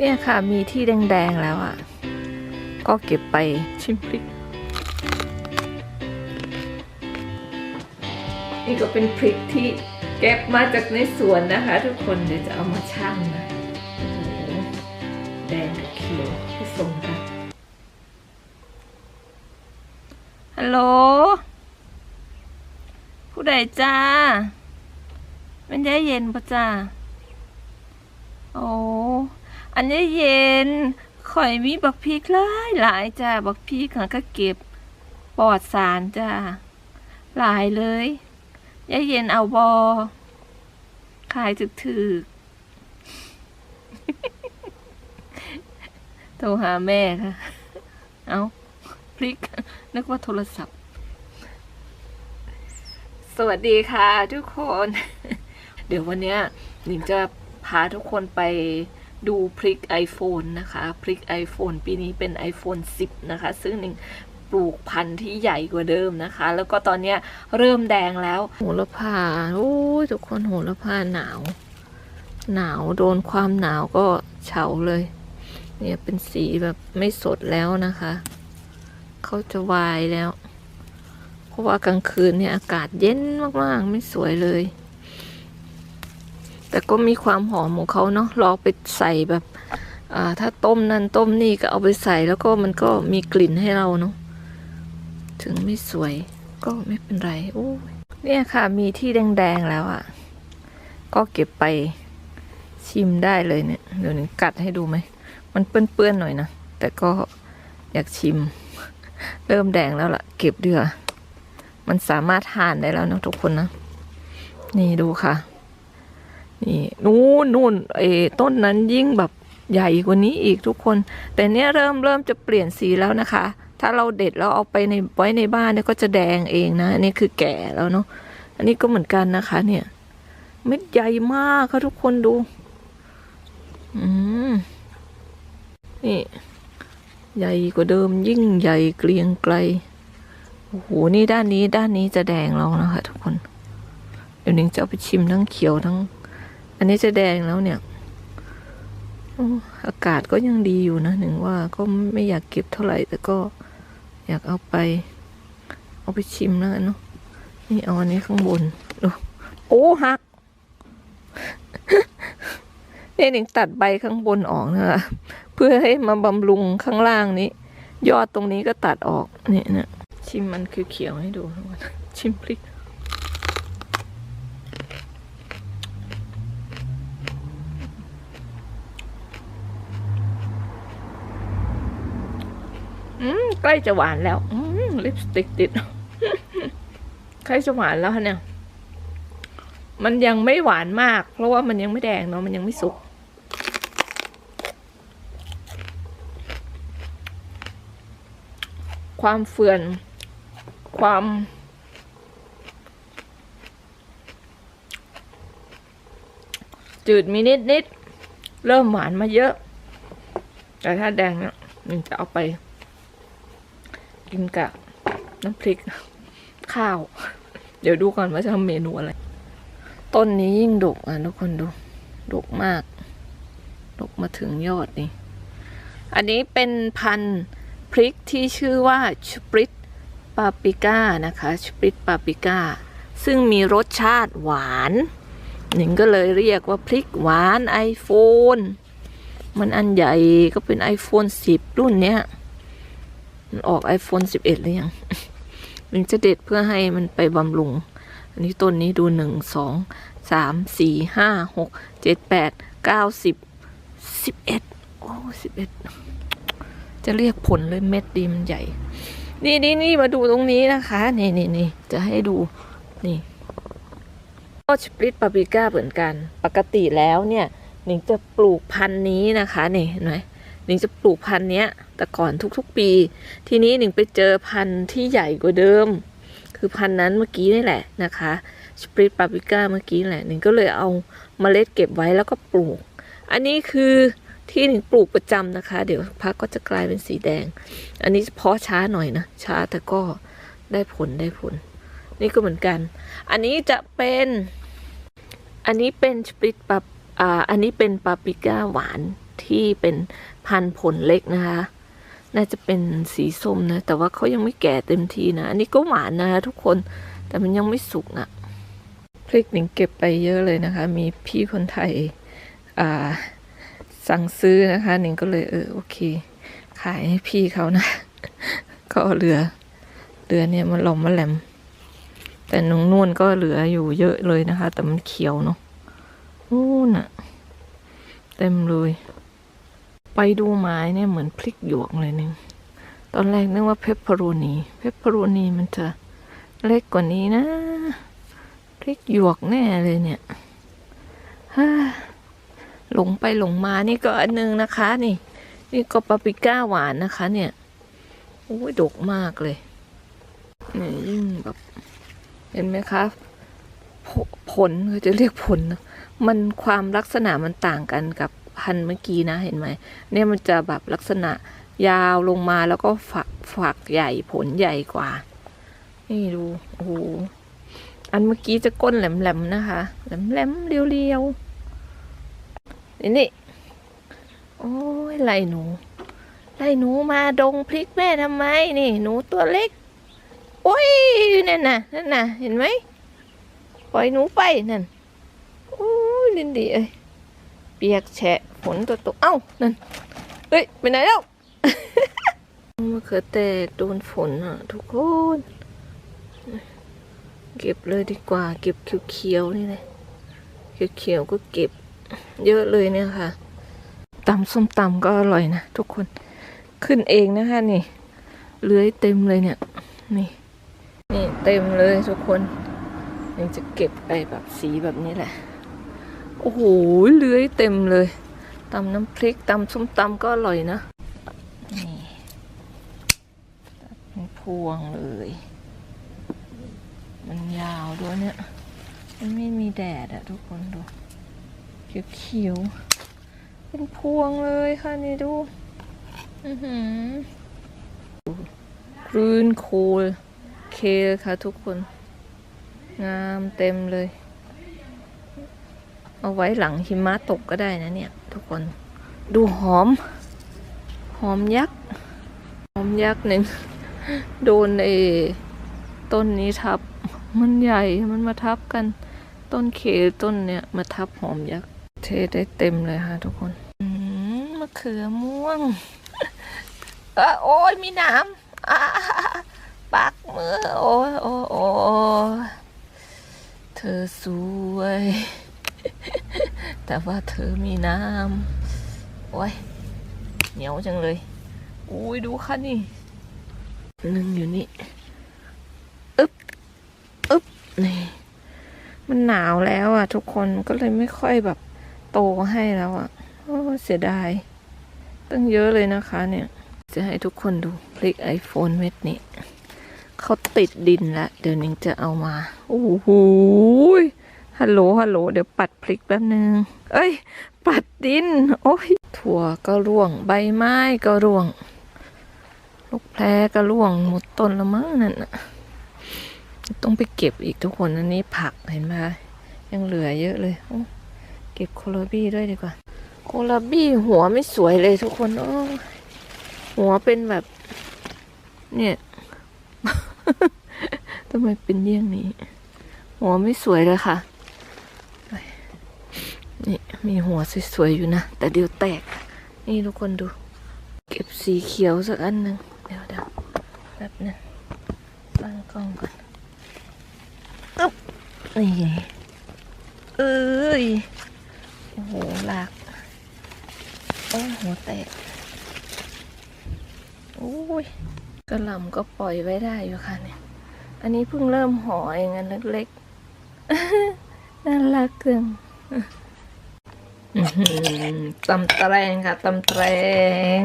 เนี่ยค่ะมีที่แดงๆแล้วอะ ก็เก็บไปชิมพริก นี่ก็เป็นพริกที่เก็บมาจากในสวนนะคะ ทุกคนเดี๋ยวจะเอามาชั่งนะแดงกับเขียวผสมกันฮัลโหลผู้ใดจ้าเป็นยายเย็นปะจ้าโอ้ อันยายเย็นข่อยมีบักพริกหลายหลายจ้าบักพริกค่ะก็เก็บปลอดสารจ้าหลายเลยยายเย็นเอาบอขายถึกถึกโทรหาแม่ค่ะ เอาพริก นึกว่าโทรศัพท์ สวัสดีค่ะทุกคน เดี๋ยววันนี้หนิงจะพาทุกคนไป ดูพริก iPhone นะคะ พริก iPhone ปีนี้เป็น iPhone 10 นะคะ ซึ่งหนิงปลูกพันธุ์ที่ใหญ่กว่าเดิมนะคะ แล้วก็ตอนนี้เริ่มแดงแล้ว โหระพาโอ้ยทุกคนโหระพาหนาว หนาวโดนความหนาวก็เฉาเลย เนี่ยเป็นสีแบบไม่สดแล้วนะคะเขาจะวายแล้ว เพราะว่ากลางคืนเนี่ยอากาศเย็นมากๆ ไม่สวยเลย แต่ก็มีความหอมของเขาเนาะลองไปใส่แบบอ่าถ้าต้มนั่นต้มนี่ก็เอาไปใส่แล้วก็มันก็มีกลิ่นให้เราเนาะถึงไม่สวยก็ไม่เป็นไรโอ้ยเนี่ยค่ะ มีที่แดงๆแล้วอะ่ะ ก็เก็บไปชิมได้เลยเนี่ยเดี๋ยวหนึงกัดให้ดูไหม มันเปื้อนๆหน่อยนะ แต่ก็อยากชิม เริ่มแดงแล้วล่ะ เก็บเดือ มันสามารถทานได้แล้วนะทุกคนนะ นี่ดูค่ะ นี่นู่นนู่นไอ้ต้นนั้นยิ่งแบบใหญ่กว่านี้อีกทุกคน แต่เนี้ยเริ่มเริ่มจะเปลี่ยนสีแล้วนะคะ ถ้าเราเด็ดแล้วเอาไปในไว้ในบ้านเนี่ยก็จะแดงเองนะอันนี้คือแก่แล้วเนาะอันนี้ก็เหมือนกันนะคะ เนี่ยเม็ดใหญ่มากค่ะทุกคนดู อืมนี่ ใหญ่กว่าเดิมยิ่งใหญ่เกรียงไกลโอ้โหนี่ด้านนี้ด้านนี้จะแดงแล้วนะคะ ทุกคน เดี๋ยวนิ้งจะเอาไปชิมทั้งเขียวทั้ง อันนี้จะแดงแล้วเนี่ยอากาศก็ยังดีอยู่นะหนึ่งว่าก็ไม่อยากเก็บเท่าไหร่ แต่ก็อยากเอาไป เอาไปชิมแล้วกันเนาะนี่เอาอันนี้ข้างบนดูโอ้หักเนี่ยหนิงตัดใบข้างบนออกนะคะเพื่อให้มาบำรุงข้างล่างนี้ ยอดตรงนี้ก็ตัดออกเนี่ยนะชิมมันคือเขียวให้ดูชิมพริก อืมใกล้จะหวานแล้วอืมลิปสติกติดใกล้จะหวานแล้วค่ะเนี่ยมันยังไม่หวานมาก เพราะว่ามันยังไม่แดงเนาะมันยังไม่สุก ความเฟื่อน ความ จืดมีนิดนิดเริ่มหวานมาเยอะ แต่ถ้าแดงเนี่ยมันจะเอาไป กินกับน้ำพริก ข้าว เดี๋ยวดูก่อนว่าจะทำเมนูอะไร ต้นนี้ยิ่งดกอะทุกคนดูดกมาก ดกมาถึงยอดนี่ อันนี้เป็นพันธุ์พริกที่ชื่อว่าชปริตปาปิก้านะคะชปริตปาปิก้า ซึ่งมีรสชาติหวานหนิงก็เลยเรียกว่าพริกหวานไอโฟนมันอันใหญ่ก็เป็น iPhone 10 รุ่นเนี้ย มันออก iPhone 11 หรือยัง มันจะเด็ดเพื่อให้มันไปบำรุง อันนี้ต้นนี้ดูหนึ่งสองสามสี่ห้าหกเจ็ดแปดเก้าสิบสิบเอ็ดโอ้สิบเอ็ดจะเรียกผลเลยเม็ดดีมันใหญ่ นี่นี่นี่มาดูตรงนี้นะคะ นี่นี่นี่จะให้ดู นี่ก็สปริตปาปริก้าเหมือนกัน ปกติแล้วเนี่ยหนิงจะปลูกพันธุ์นี้นะคะ นี่เห็นไหม หนิงจะปลูกพันธุ์เนี้ย แต่ก่อนทุกๆปี ทีนี้หนิงไปเจอพันธุ์ที่ใหญ่กว่าเดิม คือพันธุ์นั้นเมื่อกี้นี่แหละนะคะสปริตปาปริก้าเมื่อกี้แหละหนิงก็เลยเอาเมล็ดเก็บไว้แล้วก็ปลูก อันนี้คือที่หนิงปลูกประจำนะคะ เดี๋ยวพักก็จะกลายเป็นสีแดง อันนี้เพาะช้าหน่อยนะ ช้าแต่ก็ได้ผลได้ผล นี่ก็เหมือนกัน อันนี้จะเป็น อันนี้เป็นสปริตปาอ่าอันนี้เป็นปาปริก้าหวานที่เป็น พันธุ์ผลเล็กนะคะ น่าจะเป็นสีส้มนะ แต่ว่าเขายังไม่แก่เต็มทีนะ อันนี้ก็หวานนะคะทุกคน แต่มันยังไม่สุกอะพริกหนิงเก็บไปเยอะเลยนะคะ มีพี่คนไทยอ่าสั่งซื้อนะคะ หนิงก็เลยเออโอเค ขายให้พี่เขานะ ก็เอาเรือเรือเนี่ยมันหลอมมาแหลม แต่นุ่งนวลก็เหลืออยู่เยอะเลยนะคะ แต่มันเขียวเนาะนู่นอะเต็มเลย ไปดูไม้เนี่ยเหมือนพริกหยวกเลยนึงตอนแรกนึกว่าเพปเปอโรนีเพปเปอโรนีมันจะเล็กกว่านี้นะ พริกหยวกแน่เลยเนี่ยฮ่าหลงไปหลงมานี่ก็อันนึงนะคะ นี่ นี่ก็ปาปริก้าหวานนะคะ เนี่ยโอ้ยดกมากเลยนี่ยิ่งแบบ เห็นไหมคะผผลเขาจะเรียกผลนะมันความลักษณะมันต่างกันกับ พันเมื่อกี้นะเห็นไหมเนี่ยมันจะแบบลักษณะยาวลงมาแล้วก็ฝักฝักใหญ่ผลใหญ่กว่า นี่ดูโอ้โหอันเมื่อกี้จะก้นแหลมๆนะคะ แหลมๆเรียวๆนี่นี่โอ้ยไล่หนูไล่หนูมาดงพริกแม่ทำไมนี่หนูตัวเล็กโอ้ยนั่นน่ะนั่นน่ะเห็นไหมปล่อยหนูไปนั่นโอ้ยลินดีเอ้ย เปียกแฉะฝนตัวตกเอ้านั่นเฮ้ยไปไหนแล้วมะเขือแตกโดนฝนอะ ทุกคน เก็บเลยดีกว่า เก็บเขียวๆนี่เลยเขียวๆก็เก็บ เยอะเลยเนี่ยค่ะตำส้มตำก็อร่อยนะทุกคนขึ้นเองนะคะนี่เลื้อยเต็มเลยเนี่ย นี่นี่เต็มเลยทุกคนยังจะเก็บไปแบบสีแบบนี้แหละ โอ้โหเลื้อยเต็มเลยตำน้ำพริกตำส้มตำก็อร่อยนะนี่ตัดเป็นพวงเลย มันยาวด้วยเนี่ยมันไม่มีแดดอะทุกคนดูเขียวๆเป็นพวงเลยค่ะนี่ดูอือหือกรีนโคลเคค่ะทุกคน งามเต็มเลย เอาไว้หลังหิมะตกก็ได้นะเนี่ย ทุกคนดูหอม หอมยักษ์หอมยักษ์หนึ่งโดนไอ้ต้นนี้ทับ มันใหญ่มันมาทับกัน ต้นเคต้นเนี่ยมาทับหอมยักษ์เทได้เต็มเลยค่ะทุกคนมะเขือม่วงเออโอ้ยมีน้ำอ่าปักมือโอ้ยโอ้ยโอ้ยเธอสวย แต่ว่าเธอมีน้ำโอ้ยเหนียวจังเลย อุ้ยดูค่ะนี่หนึ่งอยู่นี่อึ๊บอึ๊บนี่ มันหนาวแล้วอะ ทุกคนก็เลยไม่ค่อยแบบโตให้แล้วอะเสียดาย ตั้งเยอะเลยนะคะเนี่ย จะให้ทุกคนดูพลิก iPhone เม็ดนี้เขาติดดินแล้วเดี๋ยวนิงจะเอามา โอ้โหย ฮัลโหลฮัลโหลเดี๋ยวปัดพลิกแป๊บนึง เอ้ย ปัดดิน โอ้ยถั่วก็ร่วง ใบไม้ก็ร่วง ลูกแพรก็ร่วงหมดต้นละมั้งนั่นน่ะต้องไปเก็บอีกทุกคนอันนี้ผักเห็นไหมยังเหลือเยอะเลยเก็บโคโลบี้ด้วยดีกว่า โคลาบี้หัวไม่สวยเลยทุกคนโอ้หัวเป็นแบบ เนี่ยทำไมเป็นเยี่ยงนี้ หัวไม่สวยเลยค่ะ นี่มีหัวสวยๆอยู่นะ แต่เดี๋ยวแตก นี่ทุกคนดู เก็บสีเขียวสักอันหนึ่งเดี๋ยวเดี๋ยวแบบนึงตั้งกล้องก่อนอึ๊บนี่เอ้ยโอ้โหหลากโอ้หัวแตกโอ้ยกระหล่ำก็ปล่อยไว้ได้อยู่ค่ะเนี่ย อันนี้เพิ่งเริ่มห่อเองอันเล็กๆ น่ารักเกินอื้อหือ ตำแตรงค่ะตำแตรง